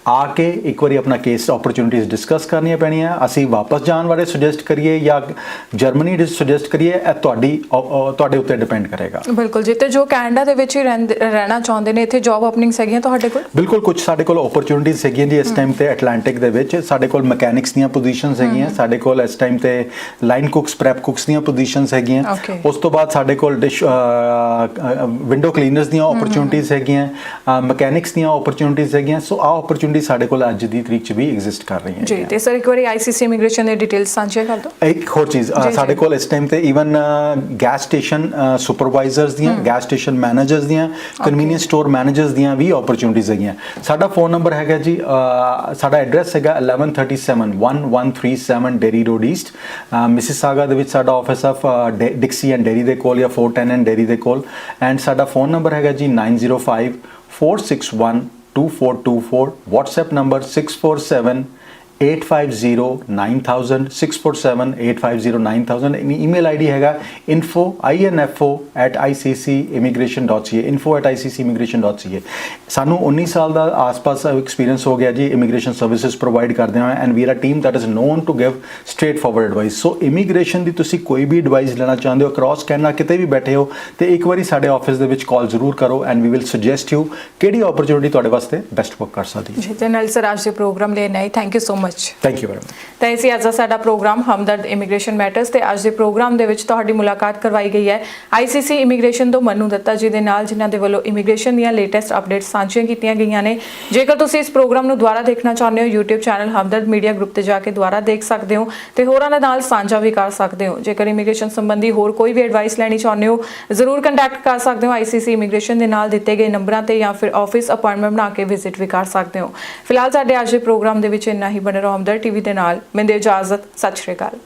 ਆ ਕੇ ਇੱਕ ਵਾਰੀ ਆਪਣਾ ਕੇਸ ਓਪਰਚ्युनिटीज ਡਿਸਕਸ ਕਰਨੀਆਂ ਪੈਣੀਆਂ। ਅਸੀਂ ਵਾਪਸ ਜਾਣ ਬਾਰੇ ਸੁਜੈਸਟ ਕਰੀਏ ਜਾਂ ਜਰਮਨੀ ਦੇ ਸੁਜੈਸਟ ਕਰੀਏ ਇਹ ਤੁਹਾਡੀ ਤੁਹਾਡੇ ਉੱਤੇ ਡਿਪੈਂਡ ਕਰੇਗਾ। ਬਿਲਕੁਲ ਜੀ ਜੋ ਕੈਨੇਡਾ ਦੇ ਵਿੱਚ ਹੀ ਰਹਿਣਾ ਚਾਹੁੰਦੇ ਨੇ ਇੱਥੇ ਜੌਬ ਓਪਨਿੰਗਸ ਹੈਗੀਆਂ ਤੁਹਾਡੇ ਕੋਲ? ਬਿਲਕੁਲ ਕੁਝ ਸਾਡੇ ਕੋਲ ਓਪਰਚ्युनिटीज ਹੈਗੀਆਂ ਜੀ ਇਸ ਟਾਈਮ ਤੇ ਐਟਲਾਂਟਿਕ ਦੇ ਵਿੱਚ। ਸਾਡੇ ਕੋਲ ਮਕੈਨਿਕਸ ਦੀਆਂ ਪੋਜੀਸ਼ਨਸ ਹੈਗੀਆਂ। ਸਾਡੇ ਕੋਲ ਇਸ ਟਾਈਮ ਤੇ ਲਾਈਨ ਕੁਕਸ ਪ੍ਰੈਪ ਕੁਕਸ ਦੀਆਂ ਪੋਜੀਸ਼ਨਸ ਹੈਗੀਆਂ। ਉਸ ਤੋਂ ਬਾਅਦ ਸਾਡੇ ਕੋਲ ਡਿਸ਼ ਵਿੰਡੋ ਕਲੀਨਰਸ ਦੀਆਂ ਓਪਰਚ्युनिटीज ਹੈਗੀਆਂ। ਮਕੈਨਿਕਸ ਦੀਆਂ ਓਪਰਚ्युनिटीज ਹੈਗੀਆਂ। ਸੋ ਆ ਓਪਰਚ्युनिटी ਓਪਨਲੀ ਸਾਡੇ ਕੋਲ ਅੱਜ ਦੀ ਤਰੀਕ 'ਚ ਵੀ ਐਗਜ਼ਿਸਟ ਕਰ ਰਹੀਆਂ ਜੀ ਤੇ ਸਰ ਇੱਕ ਵਾਰੀ ਆਈਸੀਸੀ ਇਮੀਗ੍ਰੇਸ਼ਨ ਦੇ ਡਿਟੇਲਸ ਸਾਂਝੇ ਕਰ ਦਿਓ। ਇੱਕ ਹੋਰ ਚੀਜ਼ ਸਾਡੇ ਕੋਲ ਇਸ ਟਾਈਮ ਤੇ ਈਵਨ ਗੈਸ ਸਟੇਸ਼ਨ ਸੁਪਰਵਾਈਜ਼ਰਸ ਦੀਆਂ ਗੈਸ ਸਟੇਸ਼ਨ ਮੈਨੇਜਰਸ ਦੀਆਂ ਕਨਵੀਨੀਅੰਸ ਸਟੋਰ ਮੈਨੇਜਰਸ ਦੀਆਂ ਵੀ ਓਪਰਚੁਨਿਟੀਆਂ ਹੈਗੀਆਂ। ਸਾਡਾ ਫੋਨ ਨੰਬਰ ਹੈਗਾ ਜੀ ਸਾਡਾ ਐਡਰੈਸ ਹੈਗਾ 1137 1137 ਡੇਰੀ ਰੋਡ ਈਸਟ ਮਿਸਿਸਾਗਾ ਦੇ ਵਿੱਚ ਸਾਡਾ office of Dixie and Derry ਦੇ ਕੋਲ ਜਾਂ 410 ਐਂਡ ਡੇਰੀ ਦੇ ਕੋਲ। ਐਂਡ ਸਾਡਾ ਫੋਨ ਨੰਬਰ ਹੈਗਾ ਜੀ 905 461 2424, WhatsApp number 647 850900 647850900 in email ID ਹੈਗਾ info@iccmmigration.ca info@iccmmigration.ca ਸਾਨੂੰ 19 ਸਾਲ ਦਾ ਆਸ-ਪਾਸ ਐਕਸਪੀਰੀਅੰਸ ਹੋ ਗਿਆ ਜੀ ਇਮੀਗ੍ਰੇਸ਼ਨ ਸਰਵਿਸਿਜ਼ ਪ੍ਰੋਵਾਈਡ ਕਰਦੇ ਹਾਂ and we are a team that is known to give straightforward advice so immigration ਦੀ ਤੁਸੀਂ ਕੋਈ ਵੀ ਐਡਵਾਈਸ ਲੈਣਾ ਚਾਹੁੰਦੇ ਹੋ ਕ੍ਰਾਸ ਕੈਨੇਡਾ ਕਿਤੇ ਵੀ ਬੈਠੇ ਹੋ ਤੇ ਇੱਕ ਵਾਰੀ ਸਾਡੇ ਆਫਿਸ ਦੇ ਵਿੱਚ ਕਾਲ ਜ਼ਰੂਰ ਕਰੋ and we will suggest you ਕਿਹੜੀ ਓਪਰਚ्युनिटी ਤੁਹਾਡੇ ਵਾਸਤੇ ਬੈਸਟ ਵਰਕ ਕਰ ਸਕਦੀ ਹੈ ਜਨਰਲ ਸਰ ਅੱਜ ਦੇ ਪ੍ਰੋਗਰਾਮ ਲਈ ਨਹੀਂ thank you so much thank you very much ਤਾਂ ਇਸੇ ਅੱਜ ਦਾ ਸਾਡਾ ਪ੍ਰੋਗਰਾਮ ਹਮਦਰਦ ਇਮੀਗ੍ਰੇਸ਼ਨ ਮੈਟਰਸ ਤੇ ਅੱਜ ਦੇ ਪ੍ਰੋਗਰਾਮ ਦੇ ਵਿੱਚ ਤੁਹਾਡੀ ਮੁਲਾਕਾਤ ਕਰਵਾਈ ਗਈ ਹੈ। ਆਈਸੀਸੀ ਇਮੀਗ੍ਰੇਸ਼ਨ ਤੋਂ ਮਨੂ ਦੱਤਾ ਜੀ ਦੇ ਨਾਲ ਜਿਨ੍ਹਾਂ ਦੇ ਵੱਲੋਂ ਇਮੀਗ੍ਰੇਸ਼ਨ ਦੀਆਂ ਲੇਟੈਸਟ ਅਪਡੇਟਸ ਸਾਂਝੀਆਂ ਕੀਤੀਆਂ ਗਈਆਂ ਨੇ। ਜੇਕਰ ਤੁਸੀਂ ਇਸ ਪ੍ਰੋਗਰਾਮ ਨੂੰ ਦੁਬਾਰਾ ਦੇਖਣਾ ਚਾਹੁੰਦੇ ਹੋ YouTube channel Hamdard media group ਤੇ ਜਾ ਕੇ ਦੁਬਾਰਾ ਦੇਖ ਸਕਦੇ ਹੋ ਤੇ ਹੋਰਾਂ ਦੇ ਨਾਲ ਸਾਂਝਾ ਵੀ ਕਰ ਸਕਦੇ ਹੋ। ਜੇਕਰ ਇਮੀਗ੍ਰੇਸ਼ਨ ਸੰਬੰਧੀ ਹੋਰ ਕੋਈ ਵੀ ਐਡਵਾਈਸ ਲੈਣੀ ਚਾਹੁੰਦੇ ਹੋ ਜ਼ਰੂਰ ਕੰਟੈਕਟ ਕਰ ਸਕਦੇ ਹੋ ਆਈਸੀਸੀ ਇਮੀਗ੍ਰੇਸ਼ਨ ਦੇ ਨਾਲ ਦਿੱਤੇ ਗਏ ਨੰਬਰਾਂ ਤੇ ਜਾਂ ਫਿਰ ਆਫਿਸ ਅਪਾਇੰਟਮੈਂਟ ਬਣਾ ਕੇ ਵਿਜ਼ਿਟ ਵੀ ਕਰ ਸਕਦੇ ਹੋ। ਫਿਲਹਾਲ ਸਾਡੇ ਅੱਜ ਦੇ ਪ੍ਰੋਗਰਾਮ ਦੇ ਵਿੱਚ ਇੰਨਾ ਹੀ। ਬਣੇ ਰਹੋ ਹਮਦਰਦ ਟੀਵੀ ਦੇ ਨਾਲ। ਮੈਨੂੰ ਇਜਾਜ਼ਤ। ਸਤਿ ਸ਼੍ਰੀ ਅਕਾਲ।